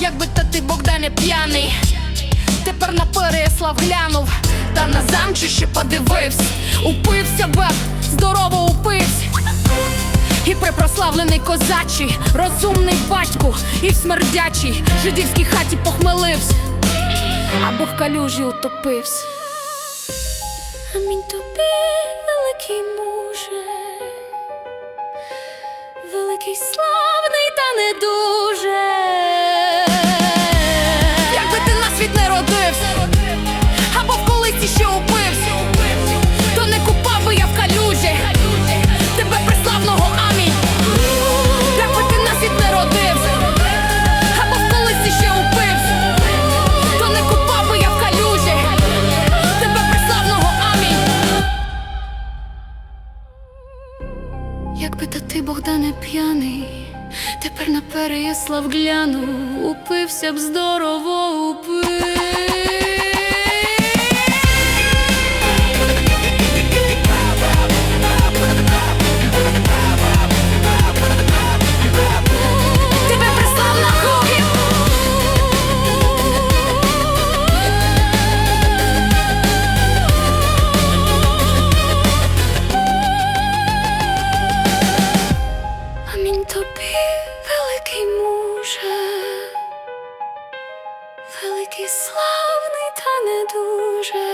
Якби та ти Богдане п'яний, тепер на переслав глянув, та на замчище подивився, упився б, здорово упився. І припрославлений козачий, розумний батько, і в смердячій жидівській хаті похмелився, або в калюжі утопився. Амінь тобі, великий муже великий славний та не Якби та ти, Богдане, п'яний, тепер на Переяслав гляну, упився б здорово упив. такий славний, та не дуже.